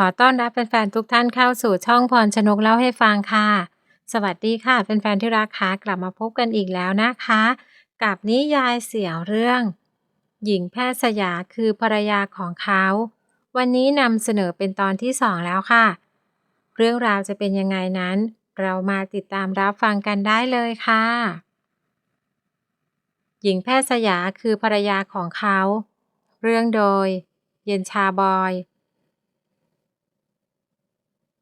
ขอต้อนรับแฟนๆทุกท่านเข้าสู่ช่องพรชนกเล่าให้ฟังค่ะ สวัสดีค่ะแฟนๆที่รักค่ะกลับมาพบกันอีกแล้วนะคะ กับนิยายเสี่ยวเรื่อง หญิงแพทย์สยาคือภรรยาของเขา วันนี้นำเสนอเป็นตอนที่สองแล้วค่ะ เรื่องราวจะเป็นยังไงนั้น เรามาติดตามรับฟังกันได้เลยค่ะ หญิงแพทย์สยาคือภรรยาของเขา เรื่องโดย เย็นชาบอย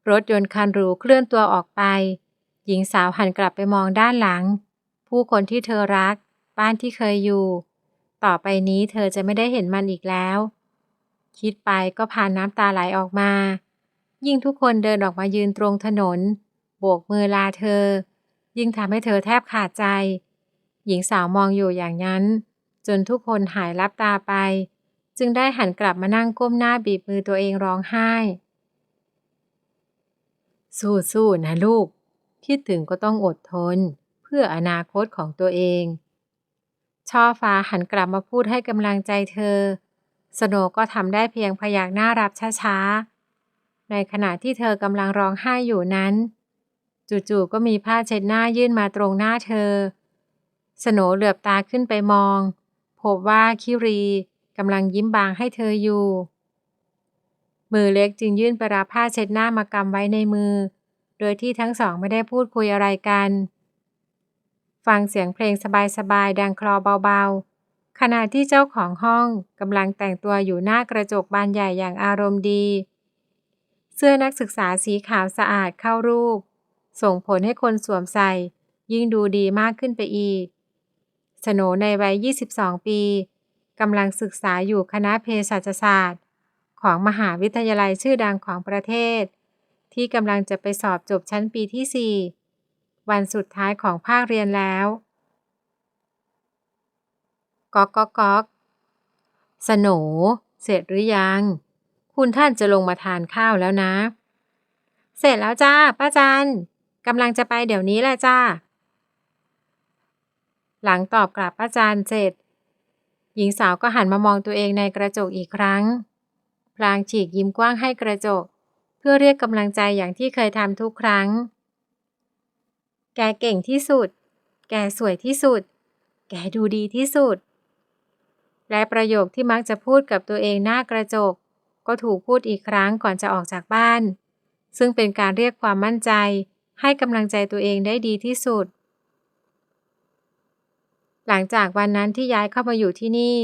รถยนต์คันหรูเคลื่อนตัวออกไป หญิงสาวหันกลับไปมองด้านหลัง ผู้คนที่เธอรัก บ้านที่เคยอยู่ ต่อไปนี้เธอจะไม่ได้เห็นมันอีกแล้ว คิดไปก็ผ่านน้ำตาไหลออกมา ยิ่งทุกคนเดินออกมายืนตรงถนน โบกมือลาเธอ ยิ่งทำให้เธอแทบขาดใจ หญิงสาวมองอยู่อย่างนั้น จนทุกคนหายลับตาไป จึงได้หันกลับมานั่งก้มหน้าบีบมือตัวเองร้องไห้ สู้ๆนะลูก คิดถึงก็ต้องอดทน เพื่ออนาคตของตัวเอง ช่อฟ้าหันกลับมาพูดให้กำลังใจเธอ สโนก็ทำได้เพียงพยักหน้ารับช้าๆ ในขณะที่เธอกำลังร้องไห้อยู่นั้น จู่ๆก็มีผ้าเช็ดหน้ายื่นมาตรงหน้าเธอ สโนเหลือบตาขึ้นไปมอง พบว่าคิรีกำลังยิ้มบางให้เธออยู่ มือเล็กจึงยื่นปรับผ้าเช็ดหน้ามากำไว้ในมือ โดยที่ทั้งสองไม่ได้พูดคุยอะไรกัน ฟังเสียงเพลงสบายๆดังคลอเบาๆ ขณะที่เจ้าของห้องกำลังแต่งตัวอยู่หน้ากระจกบานใหญ่อย่างอารมณ์ดี เสื้อนักศึกษาสีขาวสะอาดเข้ารูป ส่งผลให้คนสวมใส่ ยิ่งดูดีมากขึ้นไปอีกสโหนในวัย 22 ปีกำลังศึกษาอยู่คณะเภสัชศาสตร์ ของมหาวิทยาลัยชื่อดังของประเทศ ที่กำลังจะไปสอบจบชั้นปีที่ 4 วันสุดท้ายของภาคเรียนแล้วก๊อกก๊อกก๊อกสนเสร็จหรือยัง คุณท่านจะลงมาทานข้าวแล้วนะ เสร็จแล้วจ้า ป้าจันกำลังจะไปเดี๋ยวนี้แหละจ้า หลังตอบกลับป้าจันเสร็จ หญิงสาวก็หันมามองตัวเองในกระจกอีกครั้ง พลางฉีกยิ้มกว้างให้กระจก เพื่อเรียกกำลังใจอย่างที่เคยทำทุกครั้ง แกเก่งที่สุด แกสวยที่สุด แกดูดีที่สุด และประโยคที่มักจะพูดกับตัวเองหน้ากระจก ก็ถูกพูดอีกครั้งก่อนจะออกจากบ้าน ซึ่งเป็นการเรียกความมั่นใจ ให้กำลังใจตัวเองได้ดีที่สุด หลังจากวันนั้นที่ย้ายเข้ามาอยู่ที่นี่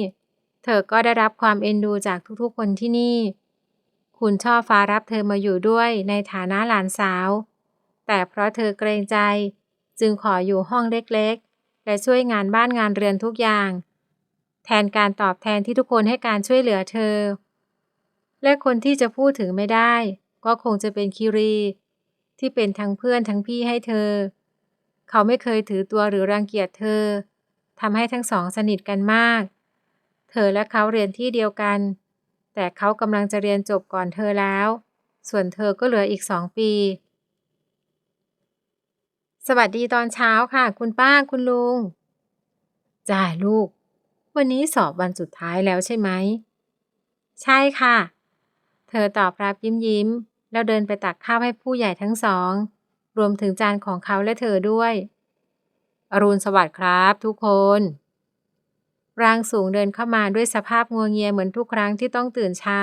เธอก็ได้รับความเอ็นดูจากทุกๆคนที่นี่ คุณช่อฟ้ารับเธอมาอยู่ด้วยในฐานะหลานสาว แต่เพราะเธอเกรงใจ จึงขออยู่ห้องเล็กๆ และช่วยงานบ้านงานเรือนทุกอย่าง แทนการตอบแทนที่ทุกคนให้การช่วยเหลือเธอ และคนที่จะพูดถึงไม่ได้ ก็คงจะเป็นคิรี ที่เป็นทั้งเพื่อนทั้งพี่ให้เธอ เขาไม่เคยถือตัวหรือรังเกียจเธอทำให้ทั้งสองสนิทกันมาก เธอและเขาเรียนที่เดียวกัน แต่เขากำลังจะเรียนจบก่อนเธอแล้ว ส่วนเธอก็เหลืออีกสองปี สวัสดีตอนเช้าค่ะ คุณป้าคุณลุง จ้าลูก วันนี้สอบวันสุดท้ายแล้วใช่ไหม ใช่ค่ะ เธอตอบรับยิ้มยิ้ม แล้วเดินไปตักข้าวให้ผู้ใหญ่ทั้งสอง รวมถึงจานของเขาและเธอด้วย อรุณสวัสดิ์ครับทุกคน ร่างสูงเดินเข้ามาด้วยสภาพงัวเงียเหมือนทุกครั้งที่ต้องตื่นเช้า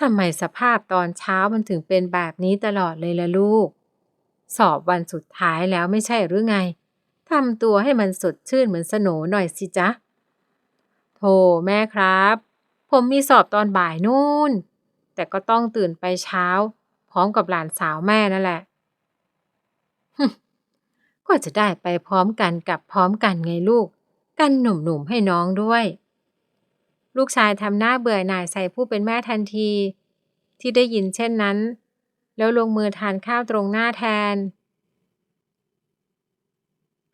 ทำไมสภาพตอนเช้ามันถึงเป็นแบบนี้ตลอดเลยล่ะลูก สอบวันสุดท้ายแล้วไม่ใช่หรือไงทำตัวให้มันสดชื่นเหมือนสโนหน่อยสิจ๊ะโธ่แม่ครับ ผมมีสอบตอนบ่ายนู่น แต่ก็ต้องตื่นไปเช้า พร้อมกับหลานสาวแม่นั่นแหละก็จะได้ไปพร้อมกันกับพร้อมกันไงลูก กันหนุ่มๆให้น้องด้วย ลูกชายทำหน้าเบื่อหน่ายใส่ผู้เป็นแม่ทันที ที่ได้ยินเช่นนั้น แล้วลงมือทานข้าวตรงหน้าแทน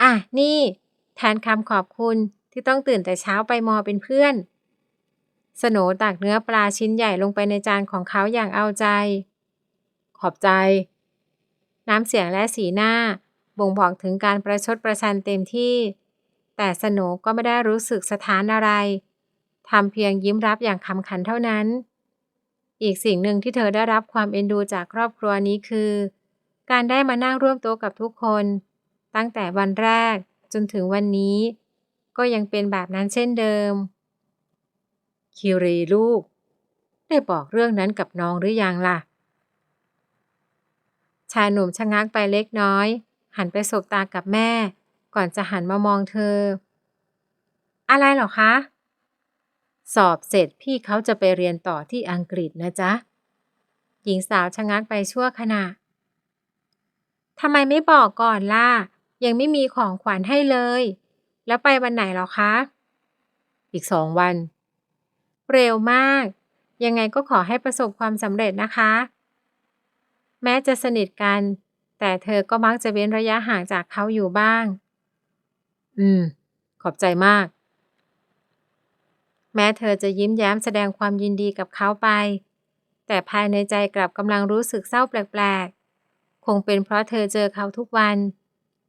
อะ นี่ แทนคำขอบคุณที่ต้องตื่นแต่เช้าไปมอเป็นเพื่อน สโนตักเนื้อปลาชิ้นใหญ่ลงไปในจานของเขาอย่างเอาใจ ขอบใจ น้ำเสียงและสีหน้าบ่งบอกถึงการประชดประชันเต็มที่ แต่สโหนก็ไม่ได้รู้สึกสถานอะไรทำเพียงยิ้มรับอย่างคำขันเท่านั้น อีกสิ่งหนึ่งที่เธอได้รับความเอ็นดูจากครอบครัวนี้คือ การได้มานั่งร่วมโต๊ะกับทุกคน ตั้งแต่วันแรกจนถึงวันนี้ ก็ยังเป็นแบบนั้นเช่นเดิม คิรีลูก ได้บอกเรื่องนั้นกับน้องหรือยังล่ะ ชายหนุ่มชะงักไปเล็กน้อย หันไปสบตากับแม่ ก่อนจะหันมามองเธอ อะไรหรอคะ สอบเสร็จพี่เขาจะไปเรียนต่อที่อังกฤษนะจ๊ะ หญิงสาวชะงักไปชั่วขณะทำไมไม่บอกก่อนล่ะ ยังไม่มีของขวัญให้เลย แล้วไปวันไหนหรอคะ อีกสองวัน เร็วมาก ยังไงก็ขอให้ประสบความสำเร็จนะคะ แม้จะสนิทกัน แต่เธอก็มักจะเว้นระยะห่างจากเขาอยู่บ้าง อืม ขอบใจมาก แม้เธอจะยิ้มแย้มแสดงความยินดีกับเขาไป แต่ภายในใจกลับกำลังรู้สึกเศร้าแปลกๆ คงเป็นเพราะเธอเจอเขาทุกวัน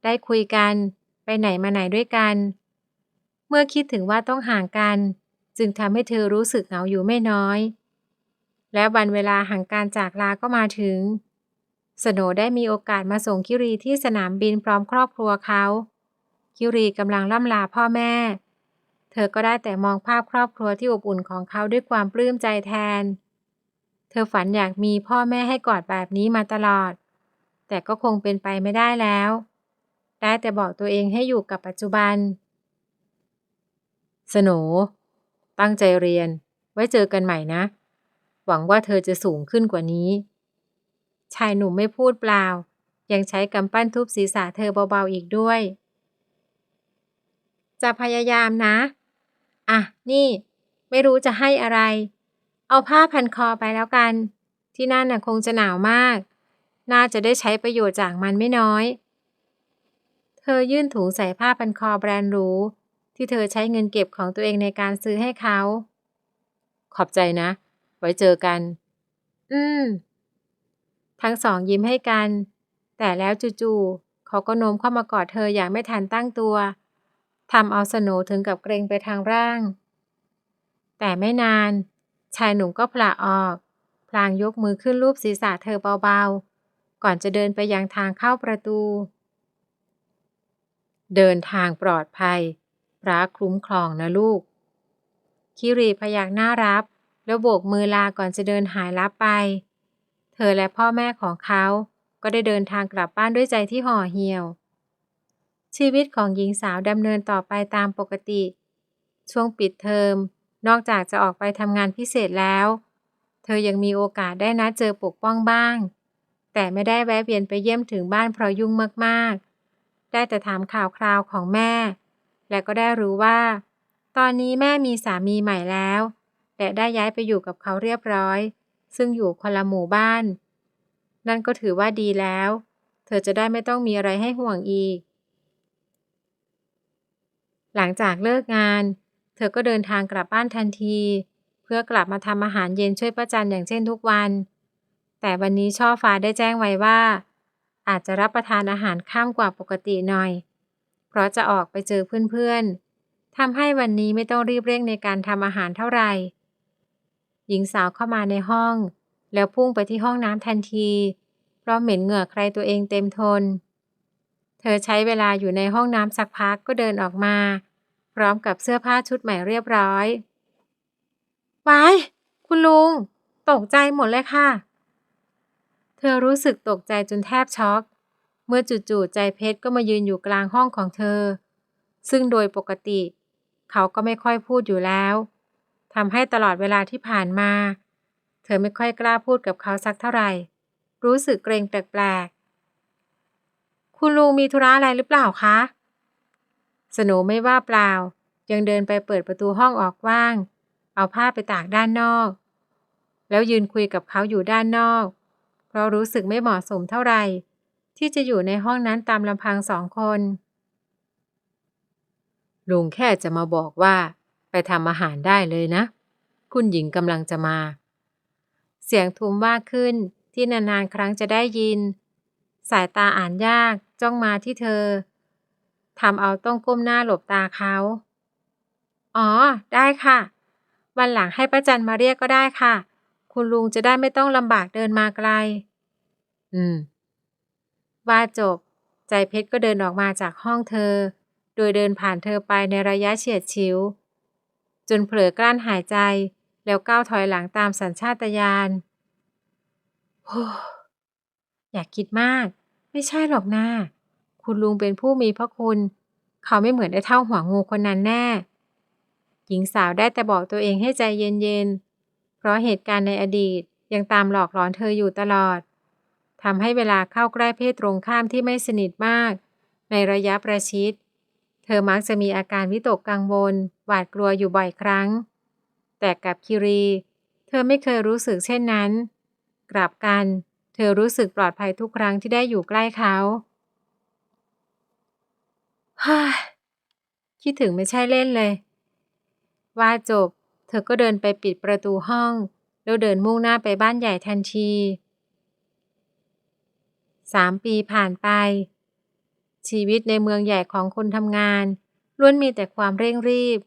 ได้คุยกัน ไปไหนมาไหนด้วยกัน เมื่อคิดถึงว่าต้องห่างกัน จึงทำให้เธอรู้สึกเหงาอยู่ไม่น้อย และวันเวลาห่างการจากลาก็มาถึง สโนได้มีโอกาสมาส่งคิรีที่สนามบินพร้อมครอบครัวเขา คิรีกำลังล่ำลาพ่อแม่ เธอก็ได้แต่มองภาพครอบครัวที่อบอุ่นของเขาด้วยความปลื้มใจแทน เธอฝันอยากมีพ่อแม่ให้กอดแบบนี้มาตลอด แต่ก็คงเป็นไปไม่ได้แล้ว ได้แต่บอกตัวเองให้อยู่กับปัจจุบันสโหนตั้งใจเรียน ไว้เจอกันใหม่นะ หวังว่าเธอจะสูงขึ้นกว่านี้ ชายหนุ่มไม่พูดเปล่า ยังใช้กำปั้นทุบศีรษะเธอเบาๆอีกด้วย จะพยายามนะ อะ นี่ ไม่รู้จะให้อะไร เอาผ้าพันคอไปแล้วกัน ที่นั่นน่ะคงจะหนาวมาก น่าจะได้ใช้ประโยชน์จากมันไม่น้อย เธอยื่นถุงใส่ผ้าพันคอแบรนด์หรู ที่เธอใช้เงินเก็บของตัวเองในการซื้อให้เขา ขอบใจนะ ไว้เจอกัน อืม ทั้งสองยิ้มให้กัน แต่แล้วจู่ๆเขาก็โน้มเข้ามากอดเธออย่างไม่ทันตั้งตัว ทำเอาสโหนถึงกับเกรงไปทางร่าง แต่ไม่นาน ชายหนุ่มก็ผละออก พลางยกมือขึ้นรูปศีรษะเธอเบาๆ ก่อนจะเดินไปยังทางเข้าประตู เดินทางปลอดภัย พระคุ้มครองนะลูก คิรีพยักหน้ารับ แล้วโบกมือลาก่อนจะเดินหายลับไป เธอและพ่อแม่ของเขาก็ได้เดินทางกลับบ้านด้วยใจที่ห่อเหี่ยว ชีวิตของหญิงสาวดำเนินต่อไปตามปกติ ช่วงปิดเทอม นอกจากจะออกไปทำงานพิเศษแล้ว เธอยังมีโอกาสได้นัดเจอปกป้องบ้าง แต่ไม่ได้แวะเวียนไปเยี่ยมถึงบ้านเพราะยุ่งมากๆ ได้แต่ถามข่าวคราวของแม่ และก็ได้รู้ว่า ตอนนี้แม่มีสามีใหม่แล้ว และได้ย้ายไปอยู่กับเขาเรียบร้อย ซึ่งอยู่คนละหมู่บ้าน นั่นก็ถือว่าดีแล้ว เธอจะได้ไม่ต้องมีอะไรให้ห่วงอีก หลังจากเลิกงาน เธอก็เดินทางกลับบ้านทันที เพื่อกลับมาทำอาหารเย็นช่วยป้าจันอย่างเช่นทุกวัน แต่วันนี้ช่อฟ้าได้แจ้งไว้ว่า อาจจะรับประทานอาหารข้ามกว่าปกติหน่อย เพราะจะออกไปเจอเพื่อนๆทำให้วันนี้ไม่ต้องรีบเร่งในการทำอาหารเท่าไหร่หญิงสาวเข้ามาในห้อง แล้วพุ่งไปที่ห้องน้ำทันที เพราะเหม็นเหงื่อใครตัวเองเต็มทน เธอใช้เวลาอยู่ในห้องน้ำสักพักก็เดินออกมา พร้อมกับเสื้อผ้าชุดใหม่เรียบร้อยว้ายคุณลุง ตกใจหมดเลยค่ะ เธอรู้สึกตกใจจนแทบช็อก เมื่อจู่ๆใจเพชรก็มายืนอยู่กลางห้องของเธอ ซึ่งโดยปกติ เขาก็ไม่ค่อยพูดอยู่แล้วทำให้ตลอดเวลาที่ผ่านมา เธอไม่ค่อยกล้าพูดกับเขาสักเท่าไหร่ รู้สึกเกรงแปลกๆ คุณลุงมีธุระอะไรหรือเปล่าคะ สโหนไม่ว่าเปล่า ยังเดินไปเปิดประตูห้องออกว้าง เอาผ้าไปตากด้านนอก แล้วยืนคุยกับเขาอยู่ด้านนอก เพราะรู้สึกไม่เหมาะสมเท่าไหร่ ที่จะอยู่ในห้องนั้นตามลำพังสองคน ลุงแค่จะมาบอกว่า ไปทำอาหารได้เลยนะ คุณหญิงกำลังจะมา เสียงทุ้มว่าขึ้นที่นานๆครั้งจะได้ยิน สายตาอ่านยากจ้องมาที่เธอทำเอาต้องก้มหน้าหลบตาเขา อ๋อ ได้ค่ะ วันหลังให้ป้าจันมาเรียกก็ได้ค่ะ คุณลุงจะได้ไม่ต้องลำบากเดินมาไกล อืม ว่าจบ ใจเพชรก็เดินออกมาจากห้องเธอ โดยเดินผ่านเธอไปในระยะเฉียดฉิว จนเผลอกลั้นหายใจ แล้วก้าวถอยหลังตามสัญชาตญาณ โอ้ อยากคิดมาก ไม่ใช่หรอกนาคุณลุงเป็นผู้มีพระคุณ เขาไม่เหมือนไอ้เท่าหัวงูคนนั้นแน่ หญิงสาวได้แต่บอกตัวเองให้ใจเย็นๆ เพราะเหตุการณ์ในอดีตยังตามหลอกหลอนเธออยู่ตลอดทำให้เวลาเข้าใกล้เพศตรงข้ามที่ไม่สนิทมาก ในระยะประชิด เธอมักจะมีอาการวิตกกังวล หวาดกลัวอยู่บ่อยครั้ง แต่กับคิรี เธอไม่เคยรู้สึกเช่นนั้น กลับกัน เธอรู้สึกปลอดภัยทุกครั้งที่ได้อยู่ใกล้เขาฮ่าคิดถึงไม่ใช่เล่นเลย ว่าจบ เธอก็เดินไปปิดประตูห้อง แล้วเดินมุ่งหน้าไปบ้านใหญ่ทันทีสามปีผ่านไป ชีวิตในเมืองใหญ่ของคนทำงาน ล้วนมีแต่ความเร่งรีบ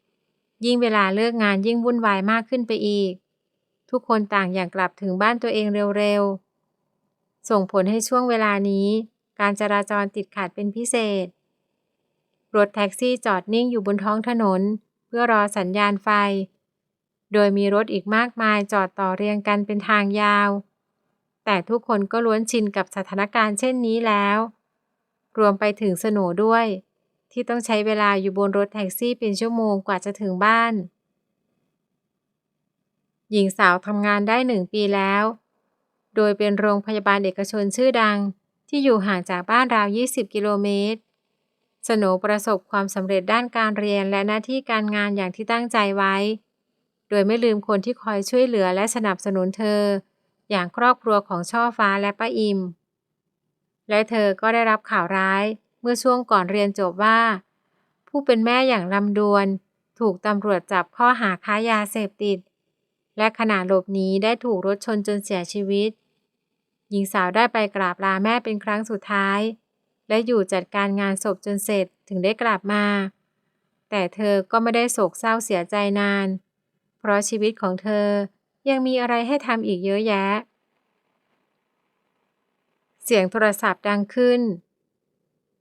ยิ่งเวลาเลิกงานยิ่งวุ่นวายมากขึ้นไปอีก ทุกคนต่างอยากกลับถึงบ้านตัวเองเร็วๆ ส่งผลให้ช่วงเวลานี้ การจราจรติดขัดเป็นพิเศษ รถแท็กซี่จอดนิ่งอยู่บนท้องถนน เพื่อรอสัญญาณไฟ โดยมีรถอีกมากมายจอดต่อเรียงกันเป็นทางยาว แต่ทุกคนก็ล้วนชินกับสถานการณ์เช่นนี้แล้ว รวมไปถึงสโหนด้วย ที่ต้องใช้เวลาอยู่บนรถแท็กซี่เป็นชั่วโมงกว่าจะถึงบ้าน หญิงสาวทำงานได้หนึ่งปีแล้ว โดยเป็นโรงพยาบาลเอกชนชื่อดัง ที่อยู่ห่างจากบ้านราว 20 กิโลเมตร สโนประสบความสำเร็จด้านการเรียนและหน้าที่การงานอย่างที่ตั้งใจไว้ โดยไม่ลืมคนที่คอยช่วยเหลือและสนับสนุนเธอ อย่างครอบครัวของช่อฟ้าและป้าอิม และเธอก็ได้รับข่าวร้าย เมื่อช่วงก่อนเรียนจบว่า ผู้เป็นแม่อย่างลำดวน ถูกตำรวจจับข้อหาค้ายาเสพติด และขณะหลบหนีได้ถูกรถชนจนเสียชีวิต หญิงสาวได้ไปกราบลาแม่เป็นครั้งสุดท้าย และอยู่จัดการงานศพจนเสร็จถึงได้กลับมา แต่เธอก็ไม่ได้โศกเศร้าเสียใจนาน เพราะชีวิตของเธอยังมีอะไรให้ทำอีกเยอะแยะ เสียงโทรศัพท์ดังขึ้น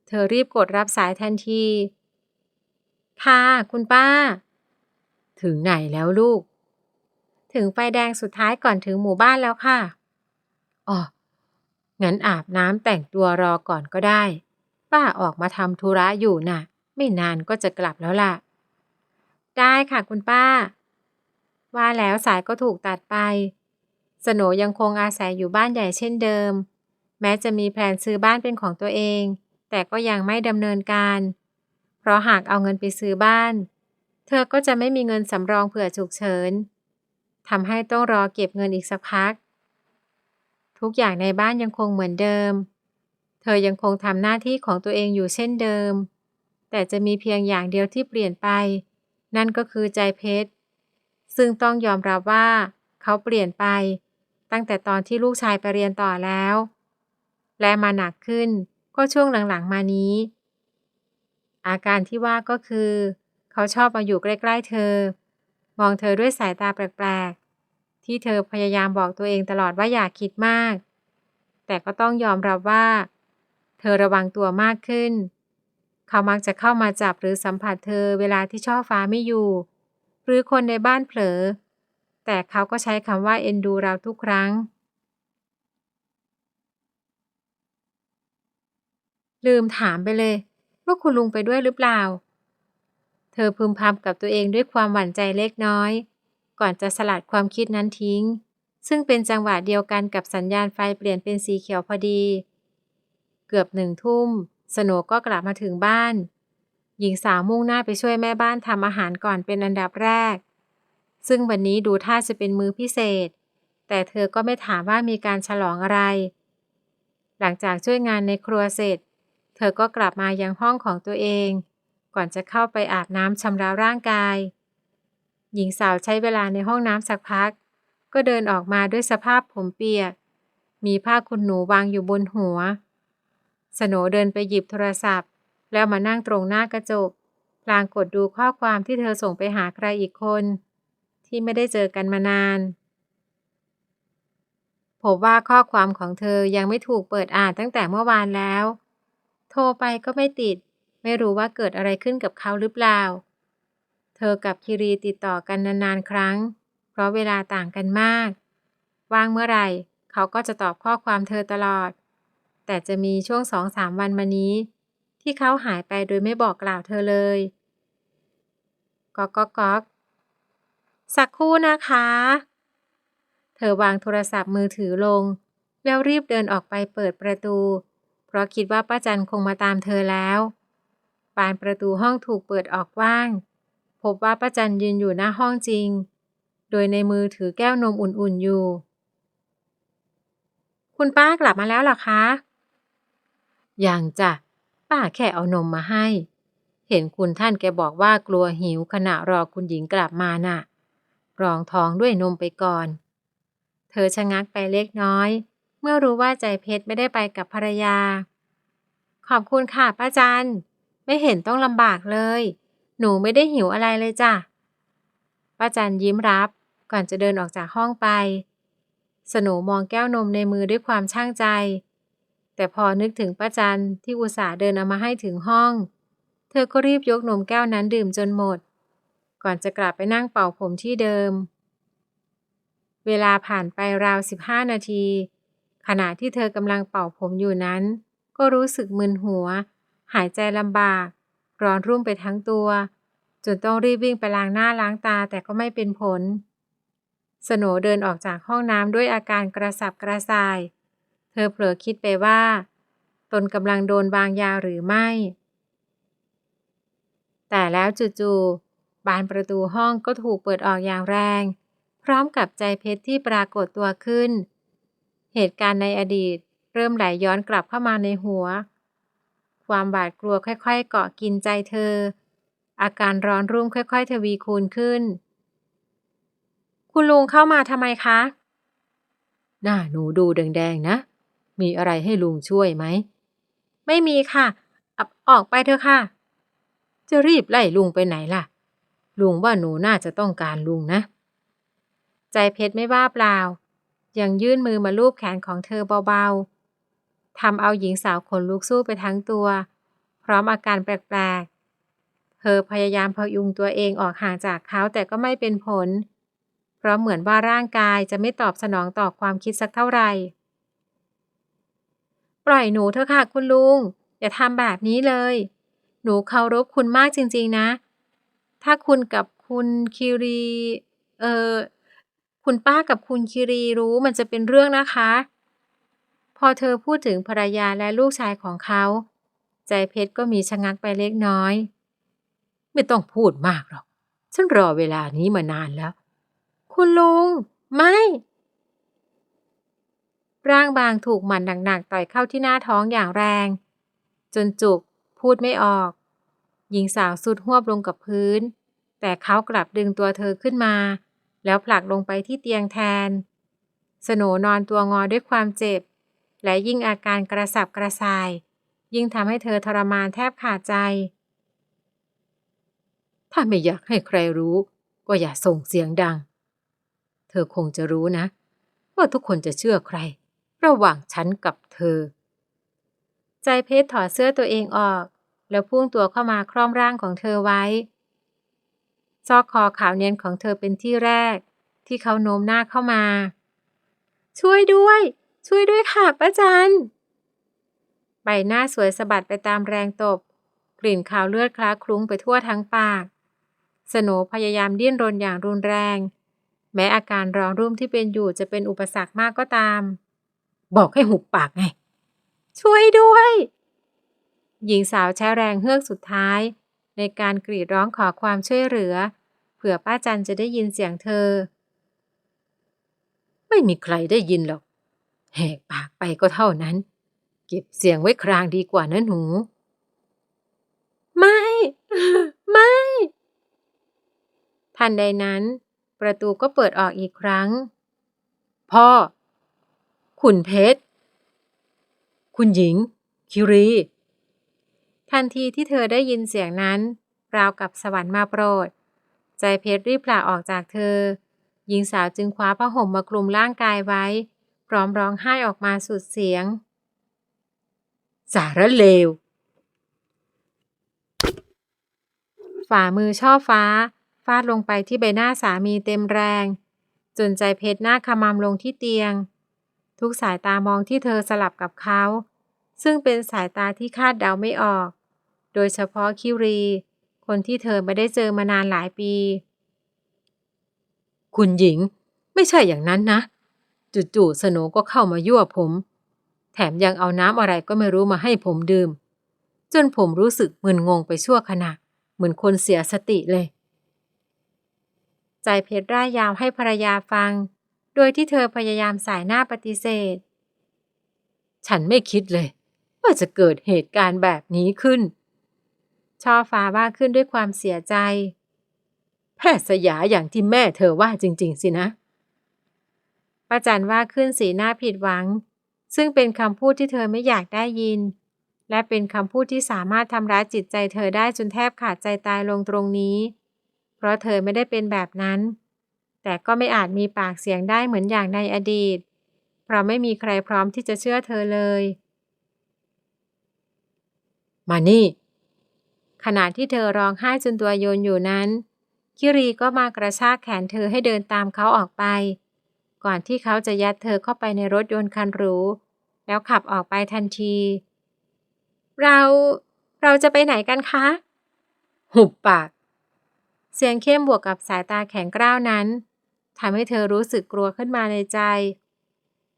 เธอรีบกดรับสายทันที ค่ะ คุณป้า ถึงไหนแล้วลูก ถึงไฟแดงสุดท้ายก่อนถึงหมู่บ้านแล้วค่ะ อ๋อ งั้นอาบน้ำแต่งตัวรอก่อนก็ได้ ป้าออกมาทำธุระอยู่น่ะ ไม่นานก็จะกลับแล้วล่ะ ได้ค่ะคุณป้า ว่าแล้วสายก็ถูกตัดไป สโนยังคงอาศัยอยู่บ้านใหญ่เช่นเดิม แม้จะมีแผนซื้อบ้านเป็นของตัวเอง แต่ก็ยังไม่ดำเนินการ เพราะหากเอาเงินไปซื้อบ้าน เธอก็จะไม่มีเงินสำรองเผื่อฉุกเฉินทำให้ต้องรอเก็บเงินอีกสักพัก ทุกอย่างในบ้านยังคงเหมือนเดิม เธอยังคงทำหน้าที่ของตัวเองอยู่เช่นเดิม แต่จะมีเพียงอย่างเดียวที่เปลี่ยนไป นั่นก็คือใจเพชร ซึ่งต้องยอมรับว่า เขาเปลี่ยนไป ตั้งแต่ตอนที่ลูกชายไปเรียนต่อแล้ว และมาหนักขึ้นก็ช่วงหลังๆมานี้ อาการที่ว่าก็คือ เขาชอบมาอยู่ใกล้ๆเธอ มองเธอด้วยสายตาแปลกๆ ที่เธอพยายามบอกตัวเองตลอดว่าอย่าคิดมาก แต่ก็ต้องยอมรับว่า เธอระวังตัวมากขึ้น เขามักจะเข้ามาจับหรือสัมผัสเธอเวลาที่ช่อฟ้าไม่อยู่ หรือคนในบ้านเผลอ แต่เขาก็ใช้คำว่าเอ็นดูเราทุกครั้ง ลืมถามไปเลย ว่าคุณลุงไปด้วยหรือเปล่า เธอพึมพำกับตัวเองด้วยความหวั่นใจเล็กน้อย ก่อนจะสลัดความคิดนั้นทิ้ง ซึ่งเป็นจังหวะเดียวกันกับสัญญาณไฟเปลี่ยนเป็นสีเขียวพอดี เกือบหนึ่งทุ่ม สโหนก็กลับมาถึงบ้าน หญิงสาวมุ่งหน้าไปช่วยแม่บ้านทำอาหารก่อนเป็นอันดับแรก ซึ่งวันนี้ดูท่าจะเป็นมื้อพิเศษ แต่เธอก็ไม่ถามว่ามีการฉลองอะไร หลังจากช่วยงานในครัวเสร็จ เธอก็กลับมายังห้องของตัวเอง ก่อนจะเข้าไปอาบน้ำชำระร่างกาย หญิงสาวใช้เวลาในห้องน้ำสักพัก ก็เดินออกมาด้วยสภาพผมเปียก มีผ้าคุณหนูวางอยู่บนหัว สโนเดินไปหยิบโทรศัพท์ แล้วมานั่งตรงหน้ากระจกพลางกดดูข้อความที่เธอส่งไปหาใครอีกคน ที่ไม่ได้เจอกันมานานบว่าข้อความของเธอยังไม่ถูกเปิดอ่านตั้งแต่เมื่อวานแล้ว โทรไปก็ไม่ติด ไม่รู้ว่าเกิดอะไรขึ้นกับเขาหรือเปล่า เธอกับคิรีติดต่อกันนานๆ ครั้ง เพราะเวลาต่างกันมาก ว่างเมื่อไหร่ เขาก็จะตอบข้อความเธอตลอด แต่จะมีช่วงสองสามวันมานี้ ที่เขาหายไปโดยไม่บอกกล่าวเธอเลยก๊อกก๊อกสักครู่นะคะ เธอวางโทรศัพท์มือถือลง แล้วรีบเดินออกไปเปิดประตู เพราะคิดว่าป้าจันคงมาตามเธอแล้ว บานประตูห้องถูกเปิดออกว่าง บว่าป้าจันยืนอยู่หน้าห้องจริง โดยในมือถือแก้วนมอุ่นๆอยู่ คุณป้ากลับมาแล้วหรอคะ ยังจ้ะ ป้าแค่เอานมมาให้ เห็นคุณท่านแกบอกว่ากลัวหิวขณะรอคุณหญิงกลับมาน่ะ รองท้องด้วยนมไปก่อน เธอชะงักไปเล็กน้อย เมื่อรู้ว่าใจเพชรไม่ได้ไปกับภรรยา ขอบคุณค่ะป้าจันไม่เห็นต้องลำบากเลย หนูไม่ได้หิวอะไรเลยจ้ะป้าจันยิ้มรับ ก่อนจะเดินออกจากห้องไปสโหนมองแก้วนมในมือด้วยความช่างใจ แต่พอนึกถึงป้าจันที่อุตส่าห์เดินเอามาให้ถึงห้อง เธอก็รีบยกนมแก้วนั้นดื่มจนหมด ก่อนจะกลับไปนั่งเป่าผมที่เดิม เวลาผ่านไปราว15นาที ขณะที่เธอกำลังเป่าผมอยู่นั้น ก็รู้สึกมึนหัว หายใจลำบาก ร้อนรุ่มไปทั้งตัว จนต้องรีบวิ่งไปล้างหน้าล้างตาแต่ก็ไม่เป็นผล สโนเดินออกจากห้องน้ำด้วยอาการกระสับกระส่าย เธอเผลอคิดไปว่า ตนกำลังโดนวางยาหรือไม่ แต่แล้วจู่ๆบานประตูห้องก็ถูกเปิดออกอย่างแรง พร้อมกับใจเพชรที่ปรากฏตัวขึ้น เหตุการณ์ในอดีตเริ่มไหลย้อนกลับเข้ามาในหัว ความบาดกลัวค่อยๆ เกาะกินใจเธอ อาการร้อนรุ่มค่อยๆ ทวีคูณขึ้น คุณลุงเข้ามาทำไมคะ หน้าหนูดูแดงๆนะ มีอะไรให้ลุงช่วยไหม ไม่มีค่ะอับออกไปเถอะค่ะ จะรีบไล่ลุงไปไหนล่ะ ลุงว่าหนูน่าจะต้องการลุงนะ ใจเพชรไม่ว่าเปล่า ยังยื่นมือมาลูบแขนของเธอเบาๆ ทำเอาหญิงสาวขนลุกสู้ไปทั้งตัว พร้อมอาการแปลกๆ เธอพยายามพยุงตัวเองออกห่างจากเขาแต่ก็ไม่เป็นผล เพราะเหมือนว่าร่างกายจะไม่ตอบสนองต่อความคิดสักเท่าไหร่ ปล่อยหนูเถอะค่ะคุณลุง อย่าทำแบบนี้เลย หนูเคารพคุณมากจริงๆนะ ถ้าคุณกับคุณคิรี เออ คุณป้ากับคุณคิรีรู้มันจะเป็นเรื่องนะคะ พอเธอพูดถึงภรรยาและลูกชายของเขา ใจเพชรก็มีชะงักไปเล็กน้อย ไม่ต้องพูดมากหรอก ฉันรอเวลานี้มานานแล้ว คุณลุง ไม่ร่างบางถูกหมันหนักๆต่อยเข้าที่หน้าท้องอย่างแรง จนจุกพูดไม่ออก หญิงสาวสุดหวบลงกับพื้น แต่เขากลับดึงตัวเธอขึ้นมา แล้วผลักลงไปที่เตียงแทน สโนนอนตัวงอด้วยความเจ็บ และยิ่งอาการกระสับกระส่าย ยิ่งทำให้เธอทรมานแทบขาดใจ ถ้าไม่อยากให้ใครรู้ ก็อย่าส่งเสียงดัง เธอคงจะรู้นะ ว่าทุกคนจะเชื่อใคร ระหว่างฉันกับเธอ ใจเพชรถอดเสื้อตัวเองออก แล้วพุ่งตัวเข้ามาคล้อมร่างของเธอไว้ ซอกคอขาวเนียนของเธอเป็นที่แรก ที่เขาโน้มหน้าเข้ามา ช่วยด้วย ช่วยด้วยค่ะป้าจันใบหน้าสวยสะบัดไปตามแรงตบ กลิ่นขาวเลือดคล้าคลุ้งไปทั่วทั้งปาก สโนพยายามดิ้นรนอย่างรุนแรง แม้อาการร้องรุ่มที่เป็นอยู่จะเป็นอุปสรรคมากก็ตาม บอกให้หุบปากไง ช่วยด้วย หญิงสาวใช้แรงเฮือกสุดท้าย ในการกรีดร้องขอความช่วยเหลือ เผื่อป้าจันจะได้ยินเสียงเธอ ไม่มีใครได้ยินหรอก แหกปากไปก็เท่านั้น เก็บเสียงไว้ครางดีกว่านะหนู ไม่ ไม่ ทันใดนั้น ประตูก็เปิดออกอีกครั้ง พ่อคุณเพชร คุณหญิง คิรี ทันทีที่เธอได้ยินเสียงนั้น ราวกับสวรรค์มาโปรด ใจเพชรรีบผลาออกจากเธอ หญิงสาวจึงคว้าผ้าห่มมาคลุมร่างกายไว้ พร้อมร้องไห้ออกมาสุดเสียง สารเลว ฝ่ามือช่อฟ้า ฟาดลงไปที่ใบหน้าสามีเต็มแรง จนใจเพชรหน้าขมำลงที่เตียง ทุกสายตามองที่เธอสลับกับเขา ซึ่งเป็นสายตาที่คาดเดาไม่ออก โดยเฉพาะคิรี คนที่เธอไม่ได้เจอมานานหลายปี คุณหญิง ไม่ใช่อย่างนั้นนะ จู่ๆสโนก็เข้ามายั่วผม แถมยังเอาน้ำอะไรก็ไม่รู้มาให้ผมดื่ม จนผมรู้สึกมึนงงไปชั่วขณะ เหมือนคนเสียสติเลย ใจเพชรร่ายยาวให้ภรรยาฟัง โดยที่เธอพยายามสายหน้าปฏิเสธ ฉันไม่คิดเลย ว่าจะเกิดเหตุการณ์แบบนี้ขึ้น ช่อฟ้าว่าขึ้นด้วยความเสียใจ แพทย์สยาอย่างที่แม่เธอว่าจริง ๆ สินะ ประจันว่าขึ้นสีหน้าผิดหวัง ซึ่งเป็นคำพูดที่เธอไม่อยากได้ยิน และเป็นคำพูดที่สามารถทำร้ายจิตใจเธอได้จนแทบขาดใจตายลงตรงนี้ เพราะเธอไม่ได้เป็นแบบนั้น แต่ก็ไม่อาจมีปากเสียงได้เหมือนอย่างในอดีต เพราะไม่มีใครพร้อมที่จะเชื่อเธอเลย มานี่ ขณะที่เธอร้องไห้จนตัวโยนอยู่นั้น คิรีก็มากระชากแขนเธอให้เดินตามเขาออกไป ก่อนที่เขาจะยัดเธอเข้าไปในรถยนต์คันหรู แล้วขับออกไปทันที เราเราจะไปไหนกันคะ หุบปาก เสียงเข้มบวกกับสายตาแข็งกร้าวนั้นทำให้เธอรู้สึกกลัวขึ้นมาในใจ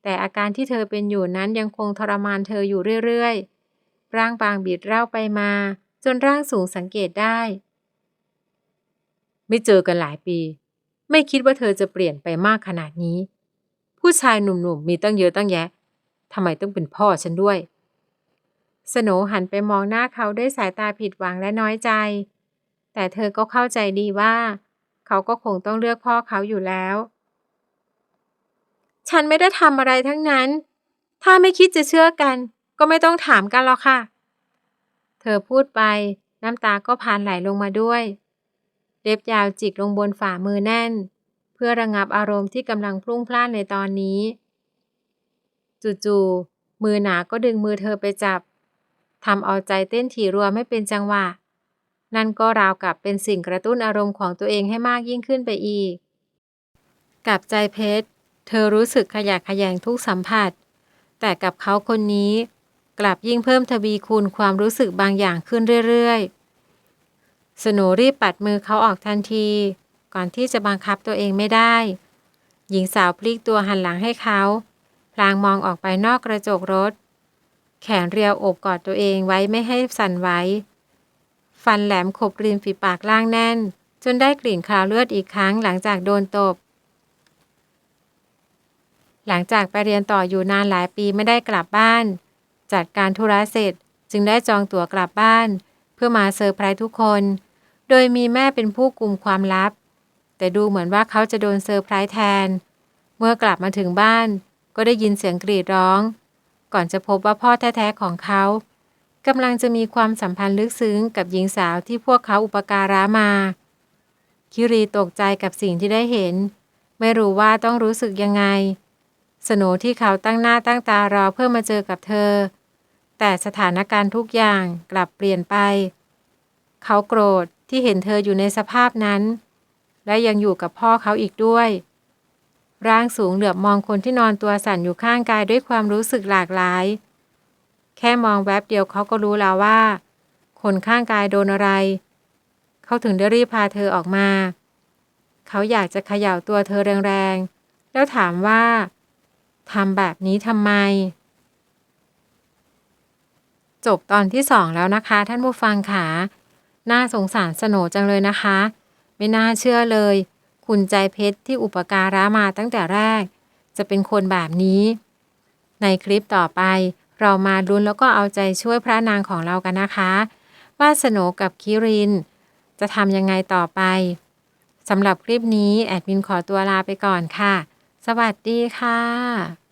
แต่อาการที่เธอเป็นอยู่นั้นยังคงทรมานเธออยู่เรื่อยๆ ร่างบางบิดเร่าไปมา จนร่างสูงสังเกตได้ ไม่เจอกันหลายปี ไม่คิดว่าเธอจะเปลี่ยนไปมากขนาดนี้ ผู้ชายหนุ่มๆมีตั้งเยอะตั้งแยะทำไมต้องเป็นพ่อฉันด้วย สโนหันไปมองหน้าเขาด้วยสายตาผิดหวังและน้อยใจ แต่เธอก็เข้าใจดีว่า เขาก็คงต้องเลือกพ่อเขาอยู่แล้ว ฉันไม่ได้ทำอะไรทั้งนั้น ถ้าไม่คิดจะเชื่อกัน ก็ไม่ต้องถามกันหรอกค่ะ เธอพูดไปน้ำตาก็พานไหลลงมาด้วย เล็บยาวจิกลงบนฝ่ามือแน่น เพื่อระงับอารมณ์ที่กำลังพลุ่งพล่านในตอนนี้ จู่ๆมือหนาก็ดึงมือเธอไปจับทำเอาใจเต้นถี่รัวไม่เป็นจังหวะ นั่นก็ราวกับเป็นสิ่งกระตุ้นอารมณ์ของตัวเองให้มากยิ่งขึ้นไปอีก กับใจเพชร เธอรู้สึกขยะแขยงทุกสัมผัส แต่กับเขาคนนี้ กลับยิ่งเพิ่มทวีคูณความรู้สึกบางอย่างขึ้นเรื่อยๆสโหนรีบปัดมือเขาออกทันที ก่อนที่จะบังคับตัวเองไม่ได้ หญิงสาวพลิกตัวหันหลังให้เขา พลางมองออกไปนอกกระจกรถ แขนเรียวโอบกอดตัวเองไว้ไม่ให้สั่นไหวฟันแหลมขบริมฝีปากล่างแน่น จนได้กลิ่นคราวเลือดอีกครั้งหลังจากโดนตบ หลังจากไปเรียนต่ออยู่นานหลายปีไม่ได้กลับบ้าน จัดการธุระเสร็จจึงได้จองตั๋วกลับบ้าน เพื่อมาเซอร์ไพรส์ทุกคน โดยมีแม่เป็นผู้กุมความลับ แต่ดูเหมือนว่าเขาจะโดนเซอร์ไพรส์แทน เมื่อกลับมาถึงบ้าน ก็ได้ยินเสียงกรีดร้อง ก่อนจะพบว่าพ่อแท้ๆของเขากำลังจะมีความสัมพันธ์ลึกซึ้งกับหญิงสาวที่พวกเขาอุปการะมา คิรีตกใจกับสิ่งที่ได้เห็น ไม่รู้ว่าต้องรู้สึกยังไง สโนที่เขาตั้งหน้าตั้งตารอเพื่อมาเจอกับเธอ แต่สถานการณ์ทุกอย่างกลับเปลี่ยนไป เขาโกรธที่เห็นเธออยู่ในสภาพนั้น และยังอยู่กับพ่อเขาอีกด้วย ร่างสูงเหลือบมองคนที่นอนตัวสั่นอยู่ข้างกายด้วยความรู้สึกหลากหลาย แค่มองแวบเดียวเขาก็รู้แล้วว่า คนข้างกายโดนอะไร เขาถึงได้รีบพาเธอออกมา เขาอยากจะเขย่าตัวเธอแรงๆ แล้วถามว่าทำแบบนี้ทำไม จบตอนที่สองแล้วนะคะ ท่านผู้ฟังค่ะน่าสงสารสโหนจังเลยนะคะ ไม่น่าเชื่อเลย คุณใจเพชรที่อุปการะมาตั้งแต่แรก จะเป็นคนแบบนี้ ในคลิปต่อไป เรามาลุ้นแล้วก็เอาใจช่วยพระนางของเรากันนะคะว่าสโนกับคิริน จะทำยังไงต่อไปสำหรับคลิปนี้ แอดมินขอตัวลาไปก่อนค่ะ สวัสดีค่ะ